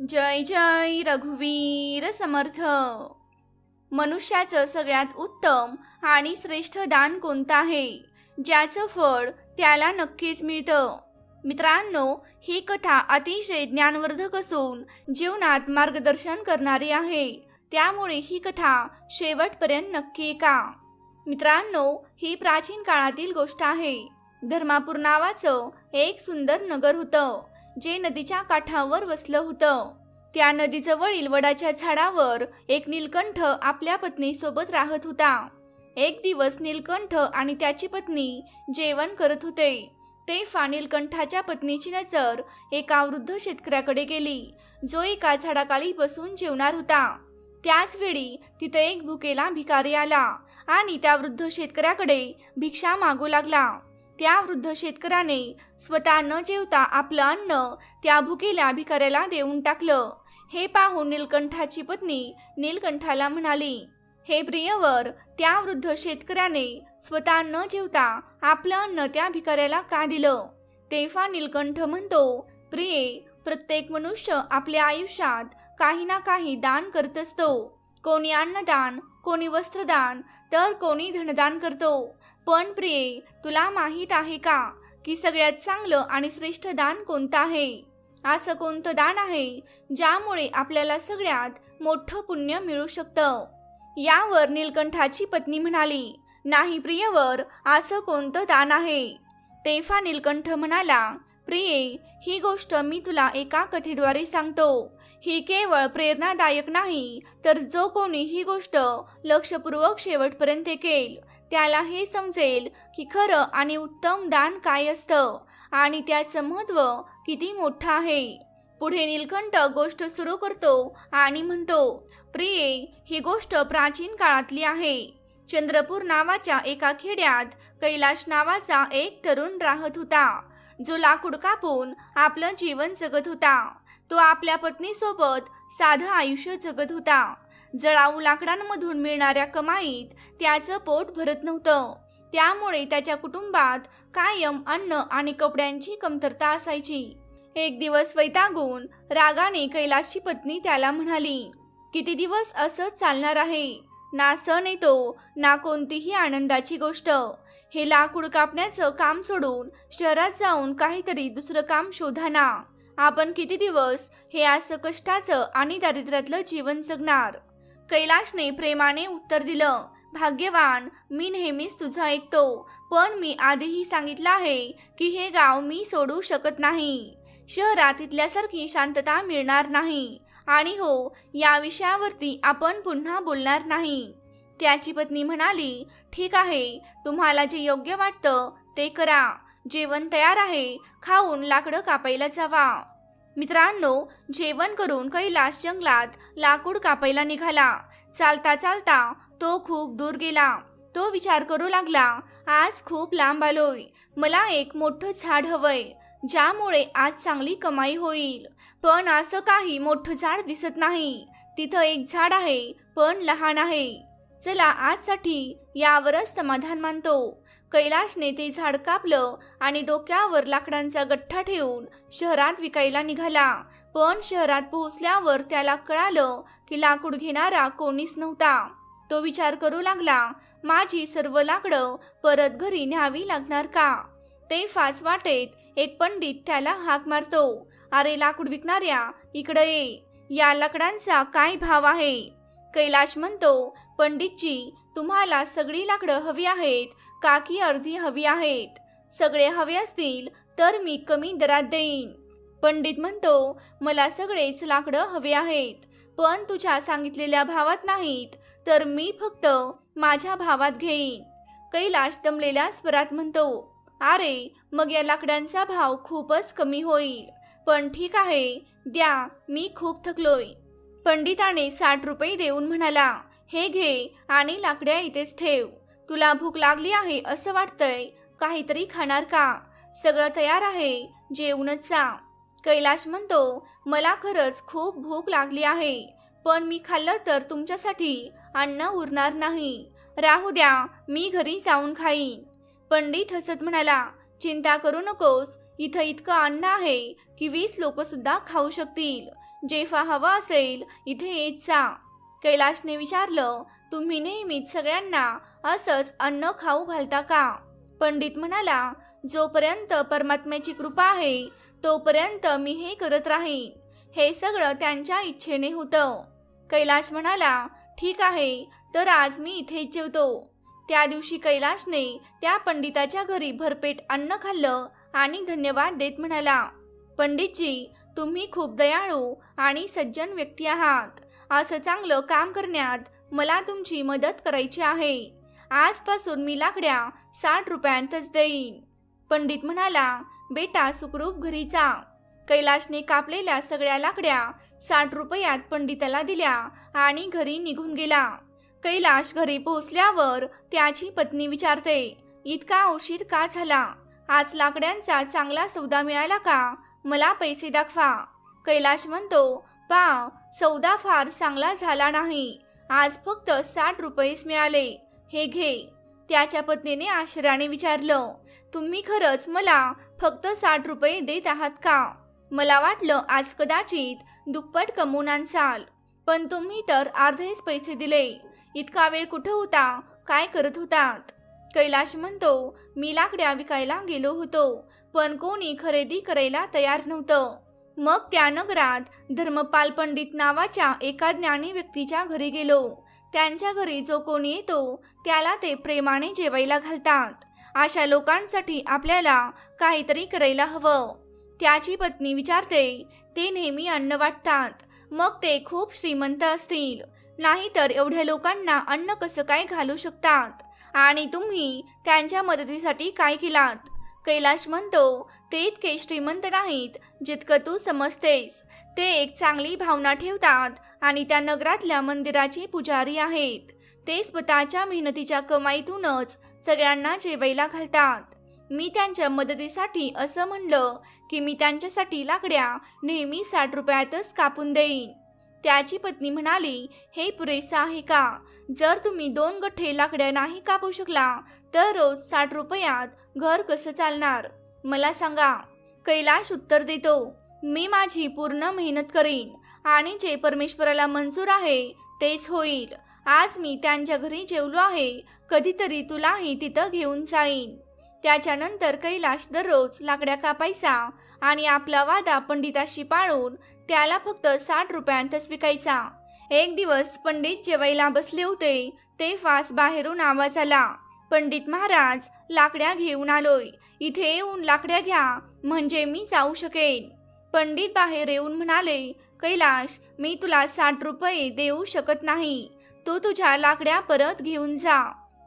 जय जय रघुवीर समर्थ. मनुष्याचं सगळ्यात उत्तम आणि श्रेष्ठ दान कोणतं आहे ज्याचं फळ त्याला नक्कीच मिळतं. मित्रांनो ही कथा अतिशय ज्ञानवर्धक असून जीवनात मार्गदर्शन करणारी आहे. त्यामुळे ही कथा शेवटपर्यंत नक्की का मित्रांनो ही प्राचीन काळातील गोष्ट आहे. धर्मापूर नावाचं एक सुंदर नगर होतं. जे नदीच्या काठावर वसलं होतं. त्या नदीजवळील वडाच्या झाडावर एक नीलकंठ आपल्या पत्नीसोबत राहत होता. एक दिवस नीलकंठ आणि त्याची पत्नी जेवण करत होते. तेव्हा नीलकंठाच्या पत्नीची नजर एका वृद्ध शेतकऱ्याकडे गेली जो एका झाडाखाली बसून जेवणार होता. त्याच वेळी तिथे एक भुकेला भिकारी आला आणि त्या वृद्ध शेतकऱ्याकडे भिक्षा मागू लागला. त्या वृद्ध शेतकऱ्याने स्वतः न जेवता आपलं अन्न त्या भुकेल्या भिकाऱ्याला देऊन टाकलं. हे पाहून नीलकंठाची पत्नी नीलकंठाला म्हणाली हे प्रियवर त्या वृद्ध शेतकऱ्याने स्वतः न जेवता आपलं अन्न त्या भिकाऱ्याला का दिलं? तेव्हा नीलकंठ म्हणतो प्रिये प्रत्येक मनुष्य आपल्या आयुष्यात काही ना काही दान करत असतो. कोणी अन्नदान कोणी वस्त्रदान तर कोणी धनदान करतो. पण प्रिये तुला माहीत आहे का की सगळ्यात चांगलं आणि श्रेष्ठ दान कोणतं आहे? असं कोणतं दान आहे ज्यामुळे आपल्याला सगळ्यात मोठं पुण्य मिळू शकतं? यावर नीलकंठाची पत्नी म्हणाली नाही प्रियवर असं कोणतं दान आहे? तेफा नीलकंठ म्हणाला प्रिये ही गोष्ट मी तुला एका कथेद्वारे सांगतो. ही केवळ प्रेरणादायक नाही तर जो कोणी ही गोष्ट लक्षपूर्वक शेवटपर्यंत केल त्याला हे समजेल की खरं आणि उत्तम दान काय असतं आणि त्याचं महत्त्व किती मोठं आहे. पुढे नीलकंठ गोष्ट सुरू करतो आणि म्हणतो प्रिये ही गोष्ट प्राचीन काळातली आहे. चंद्रपूर नावाच्या एका खेड्यात कैलाश नावाचा एक तरुण राहत होता. जो लाकूड कापून आपलं जीवन जगत होता. तो आपल्या पत्नीसोबत साधं आयुष्य जगत होता. जळाऊ लाकडांमधून मिळणाऱ्या कमाईत त्याचं पोट भरत नव्हतं. त्यामुळे त्याच्या कुटुंबात कायम अन्न आणि कपड्यांची कमतरता असायची. एक दिवस वैतागून रागाने कैलासची पत्नी त्याला म्हणाली किती दिवस असंच चालणार आहे? ना सण येतो ना कोणतीही आनंदाची गोष्ट. हे लाकूड कापण्याचं काम सोडून शहरात जाऊन काहीतरी दुसरं काम शोधा ना. आपण किती दिवस हे असं कष्टाचं आणि दारिद्र्यातलं जीवन जगणार? कैलाशने प्रेमाने उत्तर दिलं. भाग्यवान मी नेहमीच तुझं ऐकतो पण मी आधीही सांगितलं आहे की हे गाव मी सोडू शकत नाही. शहरात इथल्यासारखी शांतता मिळणार नाही. आणि हो या विषयावरती आपण पुन्हा बोलणार नाही. त्याची पत्नी म्हणाली ठीक आहे तुम्हाला जे योग्य वाटतं ते करा. जेवण तयार आहे खाऊन लाकडं कापायला जावा. मित्रांनो जेवण करून कैलास जंगलात लाकूड कापायला निघाला. चालता चालता तो खूप दूर गेला. तो विचार करू लागला आज खूप लांब आलोय. मला एक मोठं झाड हवंय. ज्यामुळे आज चांगली कमाई होईल. पण असं काही मोठं झाड दिसत नाही. तिथं एक झाड आहे पण लहान आहे. चला आजसाठी यावरच समाधान मानतो. कैलाशने ते झाड कापलं आणि डोक्यावर लाकडांचा गठ्ठा ठेवून शहरात विकायला निघाला. पण शहरात पोहोचल्यावर त्याला कळालं की लाकूड घेणारा कोणीच नव्हता. तो विचार करू लागला माझी सर्व लाकडं परत घरी न्यावी लागणार का? ते फाच वाटेत एक पंडित त्याला हाक मारतो अरे लाकूड विकणाऱ्या इकडे ये. या लाकडांचा काय भाव आहे? कैलाश म्हणतो पंडितजी तुम्हाला सगळी लाकडं हवी आहेत का की अर्धी हवी आहेत. सगळे हवे असतील तर मी कमी दरात देईन. पंडित म्हणतो मला सगळेच लाकडं हवे आहेत पण तुझ्या सांगितलेल्या भावात नाहीत तर मी फक्त माझ्या भावात घेईन. कैलाश दमलेल्या स्वरात म्हणतो अरे मग या लाकडांचा भाव खूपच कमी होईल पण ठीक आहे द्या मी खूप थकलोय. पंडिताने साठ रुपये देऊन म्हणाला हे घे आणि लाकड्या इथेच ठेव. तुला भूक लागली आहे असं वाटतंय? काहीतरी खाणार का? सगळं तयार आहे? जेवूनच जा. कैलाश म्हणतो मला खरंच खूप भूक लागली आहे. पण मी खाल्लं तर तुमच्यासाठी अन्न उरणार नाही. राहू द्या मी घरी जाऊन खाईन. पंडित हसत म्हणाला चिंता करू नकोस. इथं इतकं अन्न आहे की वीस लोक सुद्धा खाऊ शकतील. जेफा हवा असेल इथे येत जा. कैलाशने विचारलं तुम्ही नेहमीच सगळ्यांना असंच अन्न खाऊ घालता का? पंडित म्हणाला जोपर्यंत परमात्म्याची कृपा आहे तोपर्यंत मी हे करत राहीन. हे सगळं त्यांच्या इच्छेने होतं. कैलाश म्हणाला ठीक आहे तर आज मी इथे जेवतो. त्या दिवशी कैलाशने त्या पंडिताच्या घरी भरपेट अन्न खाल्लं आणि धन्यवाद देत म्हणाला पंडितजी तुम्ही खूप दयाळू आणि सज्जन व्यक्ती आहात. असं चांगलं काम करण्यात मला तुमची मदत करायची आहे. आजपासून मी लाकड्या साठ रुपयांतच देईन. पंडित म्हणाला बेटा सुखरूप घरी जा. कैलाशने कापलेल्या सगळ्या लाकड्या साठ रुपयात पंडिताला दिल्या आणि घरी निघून गेला. कैलाश घरी पोहोचल्यावर त्याची पत्नी विचारते इतका उशीर का झाला? आज लाकड्यांचा चांगला सौदा मिळाला का? मला पैसे दाखवा. कैलाश म्हणतो पा सौदा फार चांगला झाला नाही. आज फक्त साठ रुपयेच मिळाले. हे घे. त्याच्या पत्नीने आश्चर्याने विचारलं तुम्ही खरंच मला फक्त साठ रुपये देत आहात का? मला वाटलं आज कदाचित दुप्पट कमवून आणसाल. पण तुम्ही तर अर्धेच पैसे दिले. इतका वेळ कुठं होता? काय करत होतात? कैलाश म्हणतो मी लाकड्या विकायला गेलो होतो. पण कोणी खरेदी करायला तयार नव्हतं. मग त्या नगरात धर्मपाल पंडित नावाच्या एका ज्ञानी व्यक्तीच्या घरी गेलो. त्यांच्या घरी जो कोणी येतो त्याला ते प्रेमाने जेवायला घालतात. अशा लोकांसाठी आपल्याला काहीतरी करायला हवं. त्याची पत्नी विचारते ते नेहमी अन्न वाटतात. मग ते खूप श्रीमंत असतील. नाहीतर एवढ्या लोकांना अन्न कसं काय घालू शकतात? आणि तुम्ही त्यांच्या मदतीसाठी काय केलात? कैलाश म्हणतो ते इतके श्रीमंत नाहीत जितकं तू समजतेस. ते एक चांगली भावना ठेवतात आणि त्या नगरातल्या मंदिराचे पुजारी आहेत. ते स्वतःच्या मेहनतीच्या कमाईतूनच सगळ्यांना जेवायला घालतात. मी त्यांच्या मदतीसाठी असं म्हणलं की मी त्यांच्यासाठी लाकड्या नेहमी साठ रुपयातच कापून देईन. त्याची पत्नी म्हणाली हे पुरेसं आहे का? जर तुम्ही दोन गठ्ठे लाकड्या नाही कापू शकला तर रोज साठ रुपयात घर कसं चालणार? मला सांगा कैलाश उत्तर देतो मी माझी पूर्ण मेहनत करीन आणि जे परमेश्वराला मंजूर आहे तेच होईल. आज मी त्यांच्या घरी जेवलो आहे कधीतरी तुलाही तिथं घेऊन जाईन. त्याच्यानंतर कैलाश दररोज लाकड्या कापायचा आणि आपला वादा पंडिताशी पाळून त्याला फक्त साठ रुपयांतच विकायचा. एक दिवस पंडित जेवायला बसले होते तेव्हाच बाहेरून आवाज आला. पंडित महाराज लाकड्या घेऊन आलोय. इथे येऊन लाकड्या घ्या म्हणजे मी जाऊ शकेन. पंडित बाहेर येऊन म्हणाले कैलाश मी तुला साठ रुपये देऊ शकत नाही. तू तुझ्या लाकड्या परत घेऊन जा.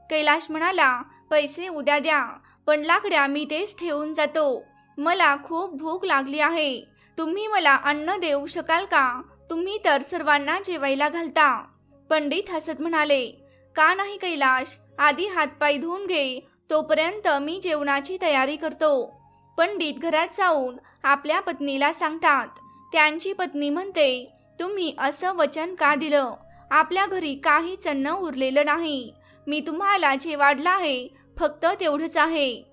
कैलाश म्हणाला पैसे उद्या द्या पण लाकड्या मी तेच ठेवून जातो. मला खूप भूक लागली आहे. तुम्ही मला अन्न देऊ शकाल का? तुम्ही तर सर्वांना जेवायला घालता. पंडित हसत म्हणाले का नाही कैलाश? आधी हातपाय धुवून घे तोपर्यंत मी जेवणाची तयारी करतो. पंडित घरात जाऊन आपल्या पत्नीला सांगतात. त्यांची पत्नी म्हणते तुम्ही असं वचन का दिलं? आपल्या घरी काहीच अन्न उरलेलं नाही. मी तुम्हाला जे वाढलं आहे फक्त तेवढंच आहे.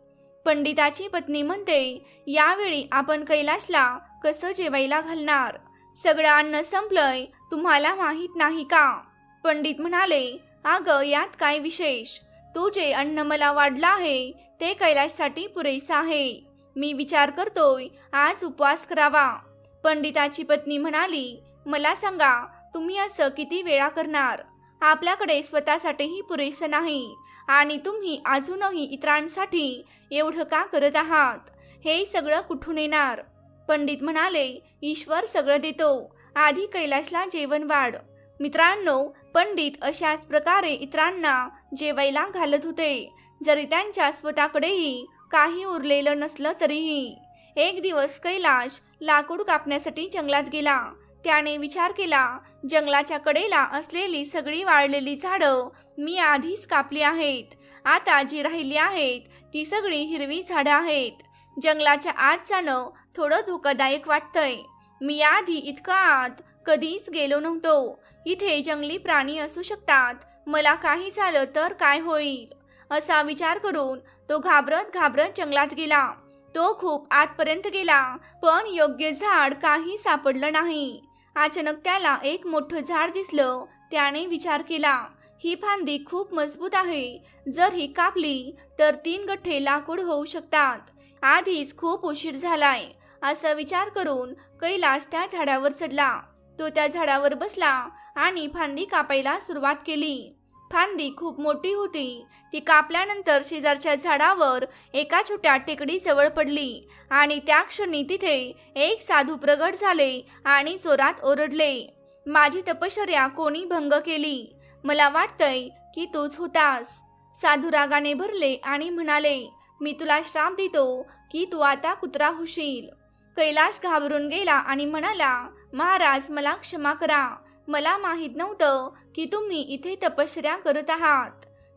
पंडिताची पत्नी म्हणते यावेळी आपण कैलाशला कसं जेवायला घालणार? सगळं अन्न संपलंय तुम्हाला माहीत नाही का? पंडित म्हणाले अगं यात काय विशेष? तू जे अन्न मला वाढलं आहे ते कैलाशसाठी पुरेसं आहे. मी विचार करतोय आज उपवास करावा. पंडिताची पत्नी म्हणाली मला सांगा तुम्ही असं किती वेळा करणार? आपल्याकडे स्वतःसाठीही पुरेसं नाही आणि तुम्ही अजूनही इतरांसाठी एवढं का करत आहात? हे सगळं कुठून येणार? पंडित म्हणाले ईश्वर सगळं देतो. आधी कैलाशला जेवण वाढ. मित्रांनो पंडित अशाच प्रकारे इतरांना जेवायला घालत होते. जरी त्यांच्या स्वतःकडेही काही उरलेलं नसलं तरीही एक दिवस कैलाश लाकूड कापण्यासाठी जंगलात गेला. त्याने विचार केला जंगलाच्या कडेला असलेली सगळी वाळलेली झाडं मी आधीच कापली आहेत. आता जी राहिली आहेत ती सगळी हिरवी झाडं आहेत. जंगलाच्या आत जाणं थोडं धोकादायक वाटतंय. मी आधी इतकं आत कधीच गेलो नव्हतो. इथे जंगली प्राणी असू शकतात. मला काही झालं तर काय होईल? असा विचार करून तो घाबरत घाबरत जंगलात गेला. तो खूप आतपर्यंत गेला पण योग्य झाड काही सापडलं नाही. अचानक त्याला एक मोठं झाड दिसलं. त्याने विचार केला ही फांदी खूप मजबूत आहे. जर ही कापली तर तीन गठ्ठे लाकूड होऊ शकतात. आधीच खूप उशीर झालाय. असा विचार करून कैलास त्या झाडावर चढला. तो त्या झाडावर बसला आणि फांदी कापायला सुरुवात केली. फांदी खूप मोठी होती. ती कापल्यानंतर शेजारच्या झाडावर एका छोट्या टेकडी जवळ पडली आणि त्या क्षणी तिथे एक साधू प्रगट झाले आणि जोरात ओरडले माझी तपश्चर्या कोणी भंग केली? मला वाटतंय की तूच होतास. साधू रागाने भरले आणि म्हणाले मी तुला श्राप देतो की तू आता कुत्रा होशील. कैलाश घाबरून गेला आणि म्हणाला महाराज मला क्षमा करा. मला माहीत नव्हतं की तुम्ही इथे तपश्चर्या करत आहात.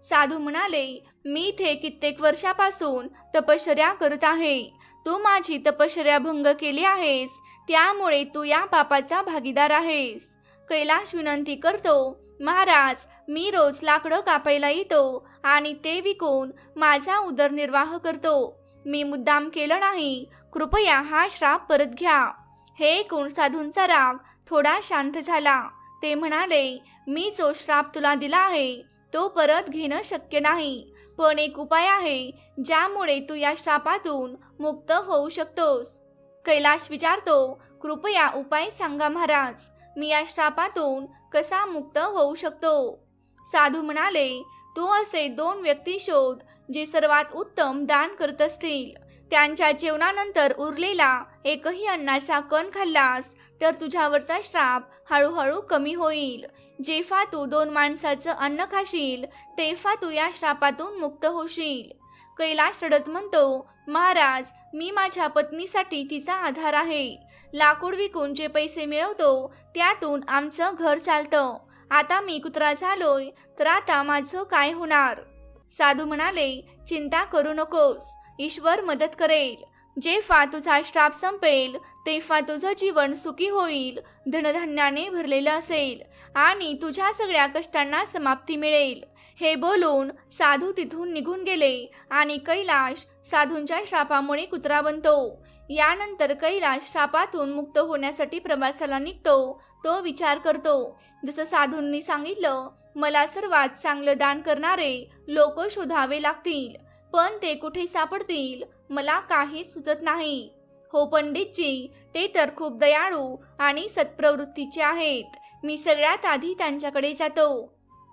साधू म्हणाले मी इथे कित्येक वर्षापासून तपश्चर्या करत आहे. तू माझी तपश्चर्या भंग केली आहेस. त्यामुळे तू या पापाचा भागीदार आहेस. कैलाश विनंती करतो महाराज मी रोज लाकडं कापायला येतो आणि ते विकून माझा उदरनिर्वाह करतो. मी मुद्दाम केलं नाही कृपया हा श्राप परत घ्या. हे ऐकून साधूंचा राग? थोडा शांत झाला. ते म्हणाले मी जो श्राप तुला दिला आहे तो परत घेणं शक्य नाही. पण एक उपाय आहे ज्यामुळे तू या श्रापातून मुक्त होऊ शकतोस. कैलाश विचारतो कृपया उपाय सांगा महाराज मी या श्रापातून कसा मुक्त होऊ शकतो? साधू म्हणाले तू असे दोन व्यक्ती शोध जे सर्वात उत्तम दान करत असतील. त्यांच्या जेवणानंतर उरलेला एकही अन्नाचा कण खाल्लास तर तुझ्यावरचा श्राप हळूहळू कमी होईल. जेव्हा तू दोन माणसाचं अन्न खाशील तेव्हा तू या श्रापातून मुक्त होशील. कैलाश रडत म्हणतो महाराज मी माझ्या पत्नीसाठी तिचा आधार आहे. लाकूड विकून जे पैसे मिळवतो त्यातून आमचं घर चालतं. आता मी कुत्रा झालोय तर आता माझं काय होणार? साधू म्हणाले चिंता करू नकोस. ईश्वर मदत करेल. जेव्हा तुझा श्राप संपेल तेव्हा तुझं जीवन सुखी होईल धनधान्याने भरलेलं असेल आणि तुझ्या सगळ्या कष्टांना समाप्ती मिळेल. हे बोलून साधू तिथून निघून गेले आणि कैलाश साधूंच्या श्रापामुळे कुत्रा बनतो. यानंतर कैलाश श्रापातून मुक्त होण्यासाठी प्रवासाला निघतो. तो विचार करतो जसं साधूंनी सांगितलं मला सर्वात चांगलं दान करणारे लोक शोधावे लागतील. पण ते कुठे सापडतील? मला काहीच सुचत नाही. हो पंडितजी ते तर खूप दयाळू आणि सत्प्रवृत्तीचे आहेत. मी सगळ्यात आधी त्यांच्याकडे जातो.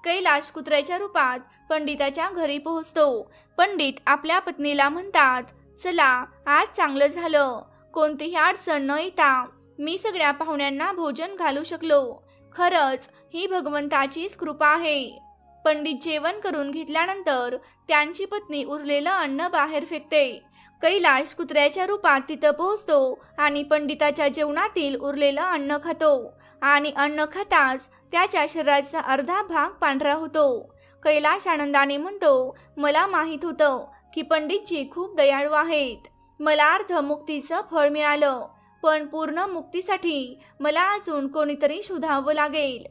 कैलाश कुत्र्याच्या रूपात पंडिताच्या घरी पोहोचतो. पंडित आपल्या पत्नीला म्हणतात चला आज चांगलं झालं. कोणतीही अडचण न येता मी सगळ्या पाहुण्यांना भोजन घालू शकलो. खरंच ही भगवंताचीच कृपा आहे. पंडित जेवण करून घेतल्यानंतर त्यांची पत्नी उरलेलं अन्न बाहेर फेकते. कैलाश कुत्र्याच्या रूपात तिथं पोहोचतो आणि पंडिताच्या जेवणातील उरलेलं अन्न खातो आणि अन्न खाताच त्याच्या शरीराचा अर्धा भाग पांढरा होतो. कैलाश आनंदाने म्हणतो मला माहीत होतं की पंडितजी खूप दयाळू आहेत. मला अर्ध मुक्तीचं फळ मिळालं पण पूर्ण मुक्तीसाठी मला अजून कोणीतरी शोधावं लागेल.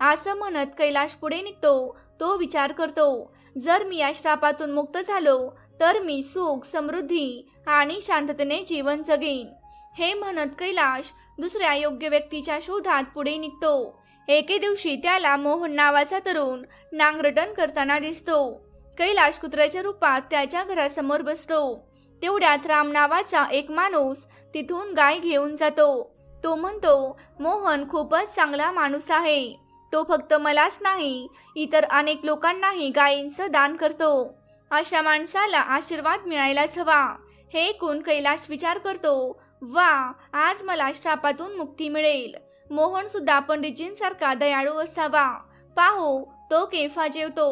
असं म्हणत कैलाश पुढे निघतो तो विचार करतो जर मी या श्रापातून मुक्त झालो तर मी सुख समृद्धी आणि शांततेने जीवन जगेन. हे म्हणत कैलाश दुसऱ्या योग्य व्यक्तीच्या शोधात पुढे निघतो. एके दिवशी त्याला मोहन नावाचा तरुण नांगरटण करताना दिसतो. कैलाश कुत्र्याच्या रूपात त्याच्या घरासमोर बसतो. तेवढ्यात राम नावाचा एक माणूस तिथून गाय घेऊन जातो. तो म्हणतो मोहन खूपच चांगला माणूस आहे. तो फक्त मलाच नाही इतर अनेक लोकांनाही गायींचं दान करतो. अशा माणसाला आशीर्वाद मिळायलाच हवा हे ऐकून कैलाश विचार करतो वा आज मला श्रापातून मुक्ती मिळेल. मोहन सुद्धा पंडितजींसारखा दयाळू असावा. पाहू तो केफा जेवतो.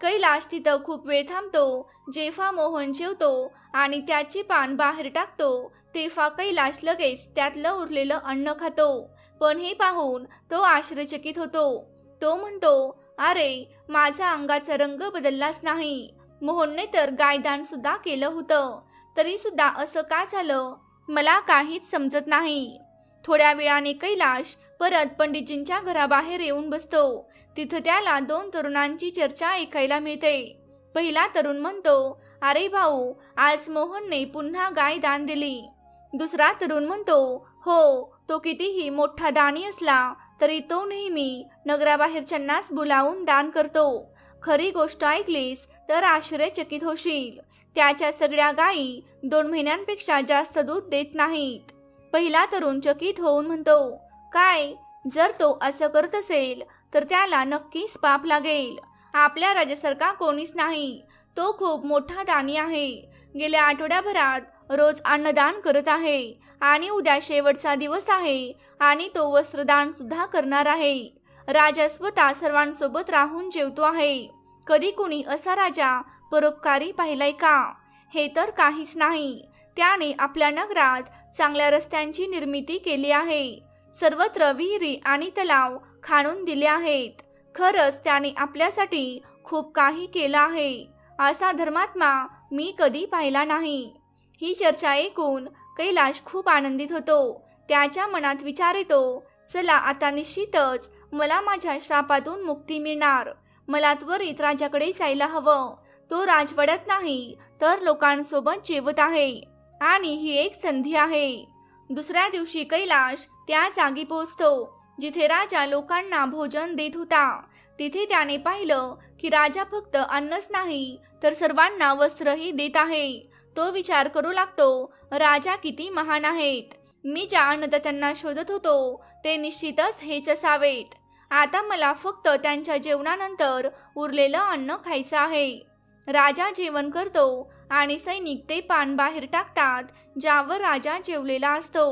कैलाश तिथं खूप वेळ थांबतो जेफा मोहन जेवतो आणि त्याची पान बाहेर टाकतो तेव्हा कैलाश लगेच त्यातलं उरलेलं अन्न खातो. पण हे पाहून तो आश्चर्यचकित होतो. तो म्हणतो अरे माझा अंगाचा रंग बदललाच नाही. मोहनने तर गायदान सुद्धा केलं होतं. तरी सुद्धा असं का झालं? मला काहीच समजत नाही. थोड्या वेळाने कैलाश परत पंडितजींच्या घराबाहेर येऊन बसतो. तिथं त्याला दोन तरुणांची चर्चा ऐकायला मिळते. पहिला तरुण म्हणतो अरे भाऊ आज मोहनने पुन्हा गाय दान दिली. दुसरा तरुण म्हणतो हो तो कितीही मोठा दानी असला तरी तो नेहमी नगराबाहेरच्यांनाच बोलावून दान करतो. खरी गोष्ट ऐकलीस तर आश्चर्यचकित होशील. त्याच्या सगळ्या गायी दोन महिन्यांपेक्षा जास्त दूध देत नाहीत. पहिला तरुण चकित होऊन म्हणतो काय जर तो असं करत असेल तर त्याला नक्कीच पाप लागेल. आपल्या राजासारखा कोणीच नाही. तो खूप मोठा दानी आहे. गेल्या आठवड्याभरात रोज अन्नदान करत आहे आणि उद्या शेवटचा दिवस आहे आणि तो वस्त्रदान सुद्धा करणार आहे. राजा स्वतः सर्वांसोबत राहून जेवतो आहे. कधी कुणी असा राजा परोपकारी पाहिलाय का? हे तर काहीच नाही. त्याने आपल्या नगरात चांगल्या रस्त्यांची निर्मिती केली आहे. सर्वत्र विहिरी आणि तलाव खाणून दिले आहेत. खरंच त्याने आपल्यासाठी खूप काही केलं आहे. असा धर्मात्मा मी कधी पाहिला नाही. ही चर्चा ऐकून कैलाश खूप आनंदित होतो. त्याच्या मनात विचार येतो चला आता निश्चितच मला माझ्या श्रापातून मुक्ती मिळणार. मला त्वरित राजाकडे जायला हवं. तो राजवाड्यात नाही तर लोकांसोबत जेवत आहे. आणि ही एक संधी आहे. दुसऱ्या दिवशी कैलाश त्या जागी पोहोचतो जिथे राजा लोकांना भोजन देत होता. तिथे त्याने पाहिलं की राजा फक्त अन्नच नाही तर सर्वांना वस्त्रही देत आहे. तो विचार करू लागतो राजा किती महान आहेत. मी ज्या अन्नदात्यांना शोधत होतो ते निश्चितच हेच असावेत. आता मला फक्त त्यांच्या जेवणानंतर उरलेलं अन्न खायचं आहे. राजा जेवण करतो आणि सैनिक ते पान बाहेर टाकतात ज्यावर राजा जेवलेला असतो.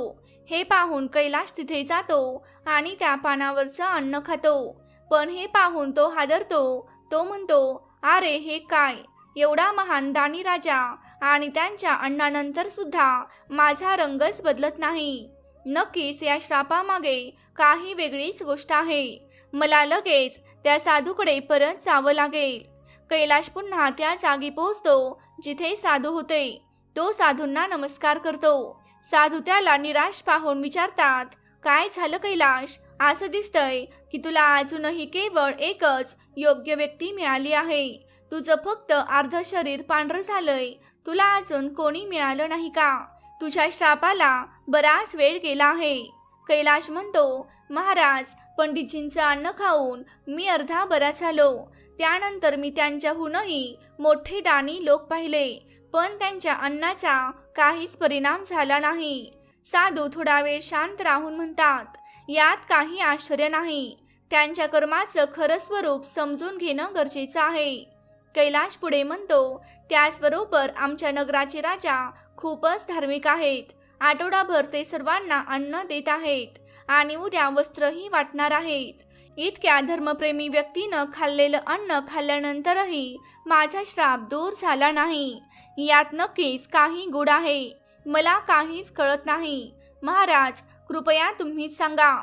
हे पाहून कैलाश तिथे जातो आणि त्या पानावरचं अन्न खातो. पण हे पाहून तो हादरतो. तो म्हणतो अरे हे काय? एवढा महान दानी राजा आणि त्यांच्या अण्णानंतर सुद्धा माझा रंगच बदलत नाही. नक्कीच या श्रापामागे काही वेगळीच गोष्ट आहे. मला लगेच त्या साधूकडे परत जावं लागेल. कैलाश पुन्हा त्या जागी पोहोचतो जिथे साधू होते. तो साधूंना नमस्कार करतो. साधू त्याला निराश पाहून विचारतात काय झालं कैलाश? असं दिसतंय की तुला अजूनही केवळ एकच योग्य व्यक्ती मिळाली आहे. तुझं फक्त अर्ध शरीर पांढरं झालंय. तुला अजून कोणी मिळालं नाही का? तुझ्या श्रापाला बराच वेळ गेला आहे. कैलाश म्हणतो महाराज पंडितजींचं अन्न खाऊन मी अर्धा बरा झालो. त्यानंतर मी त्यांच्याहूनही मोठे दानी लोक पाहिले. पण त्यांच्या अन्नाचा काहीच परिणाम झाला नाही. साधू थोडा वेळ शांत राहून म्हणतात यात काही आश्चर्य नाही. त्यांच्या कर्माचं खरं स्वरूप समजून घेणं गरजेचं आहे. कैलाश पुढे म्हणतो त्याचबरोबर आमच्या नगराचे राजा खूपच धार्मिक आहेत. आठवडाभर ते सर्वांना अन्न देत आहेत आणि उद्या वस्त्रही वाटणार आहेत. इतक्या धर्मप्रेमी व्यक्तीनं खाल्लेलं अन्न खाल्ल्यानंतरही माझा श्राप दूर झाला नाही. यात नक्कीच काही गुड आहे. मला काहीच कळत नाही. महाराज कृपया तुम्हीच सांगा.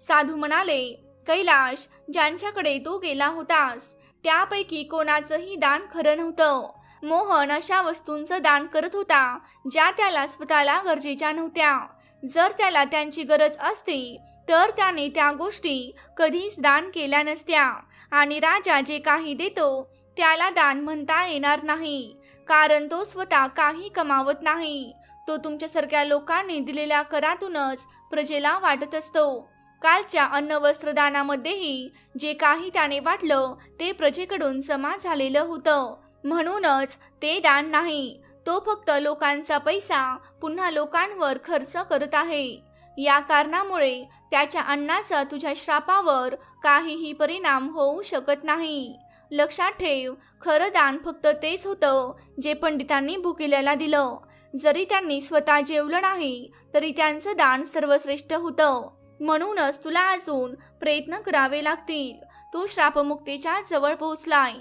साधू म्हणाले कैलाश ज्यांच्याकडे तू गेला होतास त्यापैकी कोणाचंही दान खरं नव्हतं. मोहन अशा वस्तूंचं दान करत होता ज्या त्याला स्वतःला गरजेच्या नव्हत्या. जर त्याला त्यांची गरज असती तर त्याने त्या गोष्टी कधीच दान केल्या नसत्या. आणि राजा जे काही देतो त्याला दान म्हणता येणार नाही. कारण तो स्वतः काही कमावत नाही. तो तुमच्यासारख्या लोकांनी दिलेल्या करातूनच प्रजेला वाटत असतो. कालच्या अन्न वस्त्रदानामध्येही जे काही त्याने वाटलं ते प्रजेकडून जमा झालेलं होतं. म्हणूनच ते दान नाही. तो फक्त लोकांचा पैसा पुन्हा लोकांवर खर्च करत आहे. या कारणामुळे त्याच्या अन्नाचा तुझ्या श्रापावर काहीही परिणाम होऊ शकत नाही. लक्षात ठेव खरं दान फक्त तेच होतं जे पंडितांनी भुकिल्याला दिलं. जरी त्यांनी स्वतः जेवलं नाही तरी त्यांचं दान सर्वश्रेष्ठ होतं. म्हणूनच तुला अजून प्रयत्न करावे लागतील. तू श्रापमुक्तीच्या जवळ पोहोचलाय.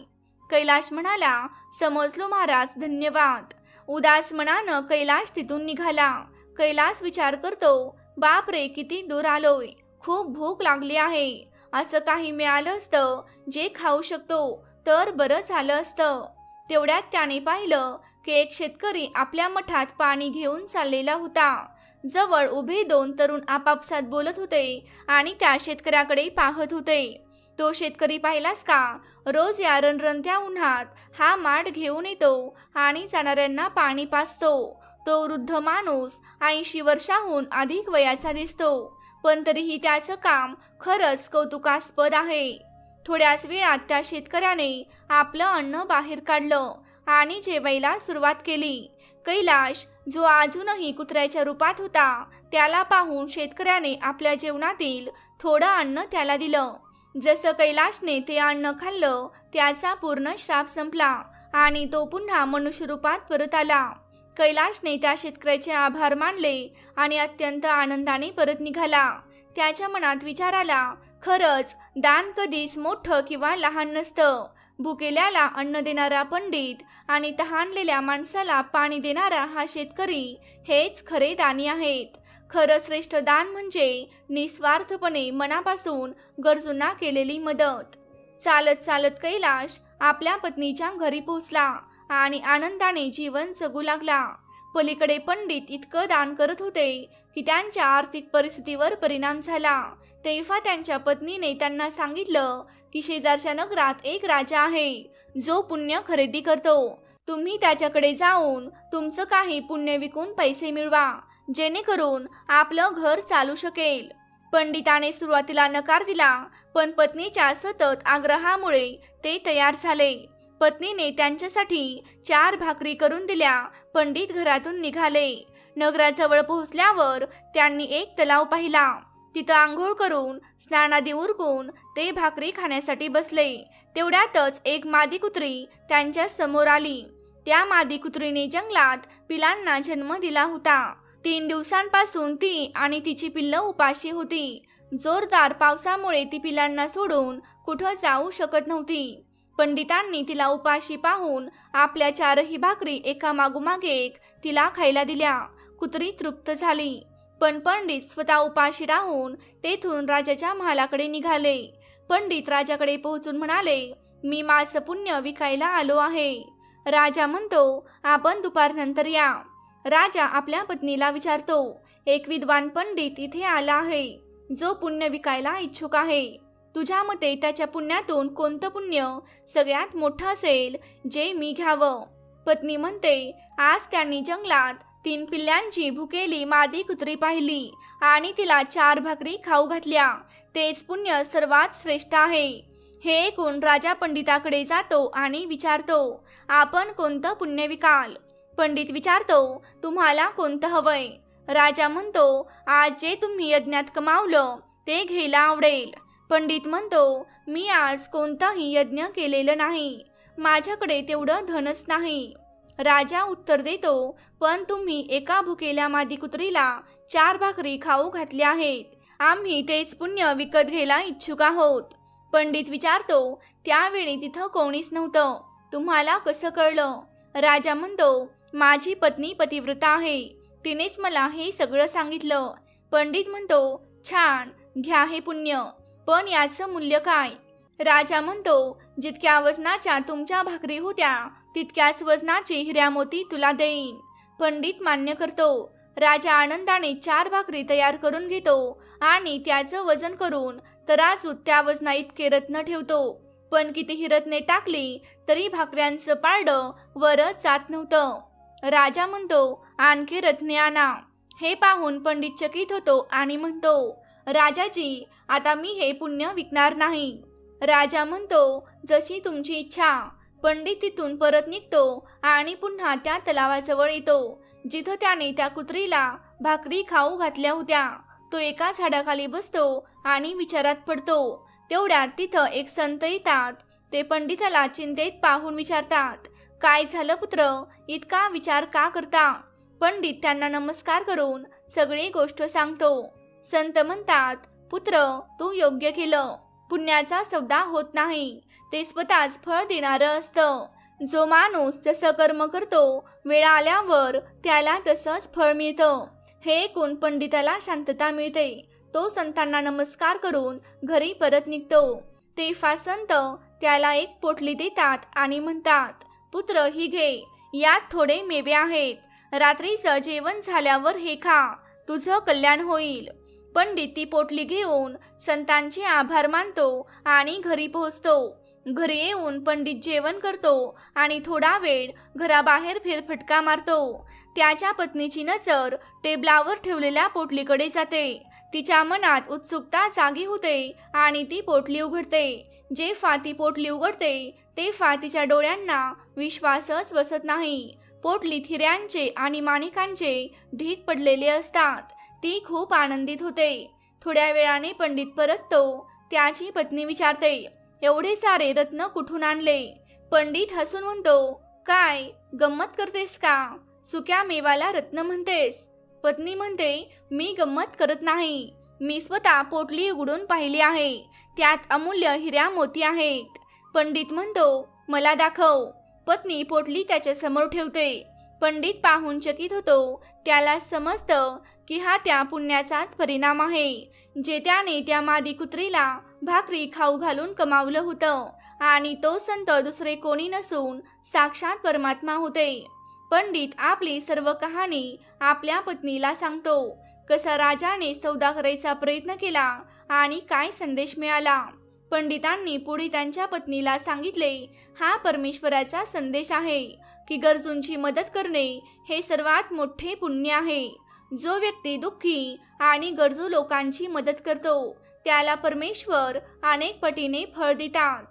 कैलाश म्हणाला समजलो महाराज धन्यवाद. उदास मनानं कैलाश तिथून निघाला. कैलास विचार करतो बाप रे किती दूर आलोय. खूप भूक लागली आहे. असं काही मिळालं असतं जे खाऊ शकतो तर बरं झालं असतं. तेवढ्यात त्याने पाहिलं की एक शेतकरी आपल्या मठात पाणी घेऊन चाललेला होता. जवळ उभे दोन तरुण आपापसात बोलत होते आणि त्या शेतकऱ्याकडे पाहत होते. तो शेतकरी पाहिलास का? रोज या रणरणत्या उन्हात हा माठ घेऊन येतो आणि जाणाऱ्यांना पाणी पाचतो तो वृद्ध माणूस ऐंशी वर्षाहून अधिक वयाचा दिसतो. पण तरीही त्याचं काम खरंच कौतुकास्पद आहे. थोड्याच वेळात त्या शेतकऱ्याने आपलं अन्न बाहेर काढलं आणि जेवायला सुरुवात केली. कैलाश जो अजूनही कुत्र्याच्या रूपात होता त्याला पाहून शेतकऱ्याने आपल्या जेवणातील थोडं अन्न त्याला दिलं. जसं कैलाशने ते अन्न खाल्लं त्याचा पूर्ण श्राप संपला आणि तो पुन्हा मनुष्य रूपात परत आला. कैलाशने त्या शेतकऱ्याचे आभार मानले आणि अत्यंत आनंदाने परत निघाला. त्याच्या मनात विचार आला खरंच दान कधीच मोठं किंवा लहान नसतं. भुकेल्याला अन्न देणारा पंडित आणि तहानलेल्या माणसाला पाणी देणारा हा शेतकरी हेच खरे दानी आहेत. खरं श्रेष्ठ दान म्हणजे निस्वार्थपणे मनापासून गरजूंना केलेली मदत. चालत चालत कैलाश आपल्या पत्नीच्या घरी पोहोचला आणि आनंदाने जीवन जगू लागला. पलीकडे पंडित इतकं दान करत होते की त्यांच्या आर्थिक परिस्थितीवर परिणाम झाला. तेव्हा त्यांच्या पत्नीने त्यांना सांगितलं की शेजारच्या नगरात एक राजा आहे जो पुण्य खरेदी करतो. तुम्ही त्याच्याकडे जाऊन तुमचं काही पुण्य विकून पैसे मिळवा जेणेकरून आपलं घर चालू शकेल. पंडिताने सुरुवातीला नकार दिला पण पत्नीच्या सतत आग्रहामुळे ते तयार झाले. पत्नीने त्यांच्यासाठी चार भाकरी करून दिल्या पंडित घरातून निघाले. नगराजवळ पोहोचल्यावर त्यांनी एक तलाव पाहिला. तिथं आंघोळ करून स्नानादी उरकून ते भाकरी खाण्यासाठी बसले. तेवढ्यातच एक मादी कुत्री त्यांच्यासमोर आली. त्या मादी कुत्रीने जंगलात पिलांना जन्म दिला होता. तीन दिवसांपासून ती आणि तिची पिल्लं उपाशी होती. जोरदार पावसामुळे ती पिलांना सोडून कुठं जाऊ शकत नव्हती. पंडितांनी तिला उपाशी पाहून आपल्या चारही भाकरी एका मागोमागे एक तिला खायला दिल्या. कुत्री तृप्त झाली. पण पंडित स्वतः उपाशी राहून तेथून राजाच्या महालाकडे निघाले. पंडित राजाकडे पोहोचून म्हणाले मी माझं पुण्य विकायला आलो आहे. राजा म्हणतो आपण दुपारनंतर या. राजा आपल्या पत्नीला विचारतो एक विद्वान पंडित इथे आला आहे. जो पुण्य विकायला इच्छुक आहे. तुझ्या मते त्याच्या पुण्यातून कोणतं पुण्य सगळ्यात मोठं असेल जे मी घ्यावं? पत्नी म्हणते आज त्यांनी जंगलात तीन पिल्ल्यांची भुकेली मादी कुत्री पाहिली आणि तिला चार भाकरी खाऊ घातल्या. तेच पुण्य सर्वात श्रेष्ठ आहे. हे ऐकून राजा पंडिताकडे जातो आणि विचारतो आपण कोणतं पुण्य विकाल? पंडित विचारतो तुम्हाला कोणतं हवंय? राजा म्हणतो आज जे तुम्ही यज्ञात कमावलं ते घ्यायला आवडेल. पंडित म्हणतो मी आज कोणताही यज्ञ केलेलं नाही. माझ्याकडे तेवढं धनच नाही. राजा उत्तर देतो पण तुम्ही एका भुकेल्या मादी कुत्रीला चार भाकरी खाऊ घातल्या आहेत. आम्ही तेच पुण्य विकत घ्यायला इच्छुक आहोत. पंडित विचारतो त्यावेळी तिथं कोणीच नव्हतं. तुम्हाला कसं कळलं? राजा म्हणतो माझी पत्नी पतिव्रता आहे. तिनेच मला हे सगळं सांगितलं. पंडित म्हणतो छान घ्या हे पुण्य. पण याचं मूल्य काय? राजा म्हणतो जितक्या वजनाच्या तुमच्या भाकरी होत्या तितक्याच वजनाची हिऱ्यामोती तुला देईन. पंडित मान्य करतो. राजा आनंदाने चार भाकरी तयार करून घेतो आणि त्याचं वजन करून तराजूत त्या वजना इतके रत्न ठेवतो. पण कितीही रत्ने टाकली तरी भाकऱ्यांचं पारडं वरच जात नव्हतं. राजा म्हणतो आणखी रत्ने आणा. हे पाहून पंडित चकित होतो आणि म्हणतो राजाजी आता मी हे पुण्य विकणार नाही. राजा म्हणतो जशी तुमची इच्छा. पंडित तिथून परत निघतो आणि पुन्हा त्या तलावाजवळ येतो. जिथं त्याने त्या कुत्रीला भाकरी खाऊ घातल्या होत्या. तो एका झाडाखाली बसतो आणि विचारात पडतो. तेवढ्यात तिथं एक संत येतात. ते पंडिताला चिंतेत पाहून विचारतात काय झालं पुत्र? इतका विचार का करता? पंडित त्यांना नमस्कार करून सगळी गोष्ट सांगतो. संत म्हणतात पुत्र तू योग्य केलं. पुण्याचा सौदा होत नाही. ते स्वतःच फळ देणारं असतं. जो माणूस जसं कर्म करतो वेळ आल्यावर त्याला तसंच फळ मिळतं. हे ऐकून पंडिताला शांतता मिळते. तो संतांना नमस्कार करून घरी परत निघतो. तेव्हा संत त्याला एक पोटली देतात आणि म्हणतात पुत्र ही घे. यात थोडे मेवे आहेत. रात्रीचं जेवण झाल्यावर हे खा. तुझं कल्याण होईल. पंडित ती पोटली घेऊन संतांचे आभार मानतो आणि घरी पोहोचतो. घरी येऊन पंडित जेवण करतो आणि थोडा वेळ घराबाहेर फेरफटका मारतो. त्याच्या पत्नीची नजर टेबलावर ठेवलेल्या पोटलीकडे जाते. तिच्या मनात उत्सुकता जागी होते आणि ती पोटली उघडते. जे फाती पोटली उघडते ते फातीच्या डोळ्यांना विश्वासच बसत नाही. पोटलीत हिऱ्यांचे आणि माणिकांचे ढीक पडलेले असतात. ती खूप आनंदित होते. थोड्या वेळाने पंडित परततो त्याची पत्नी विचारते एवढे सारे रत्न कुठून आणले? पंडित हसून म्हणतो काय गंमत करतेस का? सुक्या मेवाला रत्न म्हणतेस. पत्नी म्हणते मी गंमत करत नाही. मी स्वतः पोटली उघडून पाहिली आहे. त्यात अमूल्य हिऱ्या मोती आहेत. पंडित म्हणतो मला दाखव. पत्नी पोटली त्याच्यासमोर ठेवते. पंडित पाहून चकित होतो त्याला समजतं की हा त्या पुण्याचाच परिणाम आहे. जे त्याने त्या मादी कुत्रीला भाकरी खाऊ घालून कमावलं होतं. आणि तो संत दुसरे कोणी नसून साक्षात परमात्मा होते. पंडित आपली सर्व कहाणी आपल्या पत्नीला सांगतो. कसा राजाने सौदा करायचा प्रयत्न केला आणि काय संदेश मिळाला. पंडितांनी पुढे त्यांच्या पत्नीला सांगितले हा परमेश्वराचा संदेश आहे की गरजूंची मदत करणे हे सर्वात मोठे पुण्य आहे. जो व्यक्ती दुःखी आणि गरजू लोकांची मदत करतो त्याला परमेश्वर अनेक पटीने फळ देतात.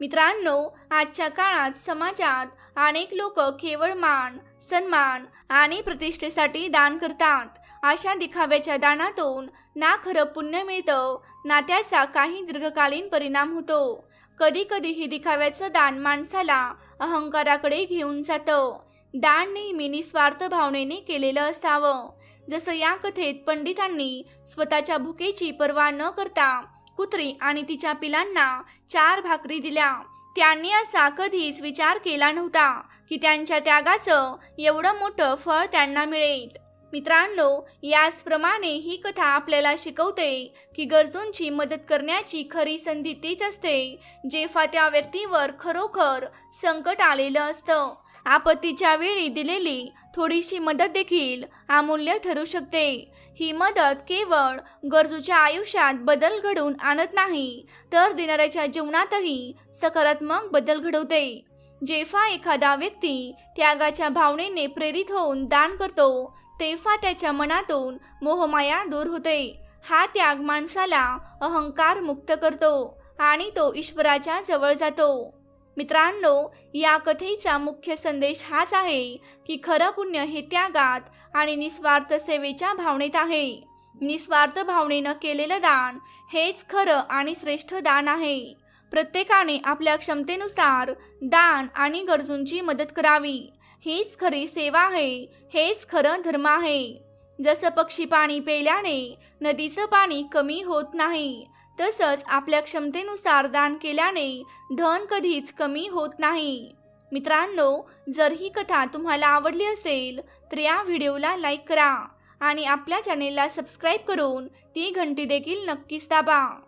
मित्रांनो आजच्या काळात समाजात अनेक लोक केवळ मान सन्मान आणि प्रतिष्ठेसाठी दान करतात. अशा दिखाव्याच्या दानातून ना खरं पुण्य मिळतं ना त्याचा काही दीर्घकालीन परिणाम होतो. कधी कधी ही दिखाव्याचं दान माणसाला अहंकाराकडे घेऊन जातं. दान नेहमी निस्वार्थ भावनेने केलेलं असावं. जसं या कथेत पंडितांनी स्वतःच्या भुकेची पर्वा न करता कुत्री आणि तिच्या पिलांना चार भाकरी दिल्या. त्यांनी असा कधीच विचार केला नव्हता की त्यांच्या त्यागाचं एवढं मोठं फळ त्यांना मिळेल. मित्रांनो याचप्रमाणे ही कथा आपल्याला शिकवते की गरजूंची मदत करण्याची खरी संधी तीच असते जेव्हा त्या व्यक्तीवर खरोखर संकट आलेलं असतं. आपत्तीच्या वेळी दिलेली थोडीशी मदत देखील अमूल्य ठरू शकते. ही मदत केवळ गरजूच्या आयुष्यात बदल घडवून आणत नाही तर देणाऱ्याच्या जीवनातही सकारात्मक बदल घडवते. जेव्हा एखादा व्यक्ती त्यागाच्या भावनेने प्रेरित होऊन दान करतो तेव्हा त्याच्या मनातून मोहमाया दूर होते. हा त्याग माणसाला अहंकार मुक्त करतो आणि तो ईश्वराच्या जवळ जातो. मित्रांनो या कथेचा मुख्य संदेश हाच आहे की खरं पुण्य हे त्यागात आणि निस्वार्थ सेवेच्या भावनेत आहे. निस्वार्थ भावनेनं केलेलं दान हेच खरं आणि श्रेष्ठ दान आहे. प्रत्येकाने आपल्या क्षमतेनुसार दान आणि गरजूंची मदत करावी. हीच खरी सेवा आहे हेच खरं धर्म आहे. जसं पक्षी पाणी पेल्याने नदीचं पाणी कमी होत नाही तसंच आपल्या क्षमतेनुसार दान केल्याने धन कधीच कमी होत नाही. मित्रांनो जर ही कथा तुम्हाला आवडली असेल तर या व्हिडिओला लाईक करा आणि आपल्या चॅनेलला सबस्क्राईब करून ती घंटी देखील नक्कीच दाबा.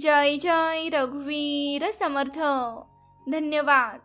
जय जय रघुवीर समर्थ. धन्यवाद.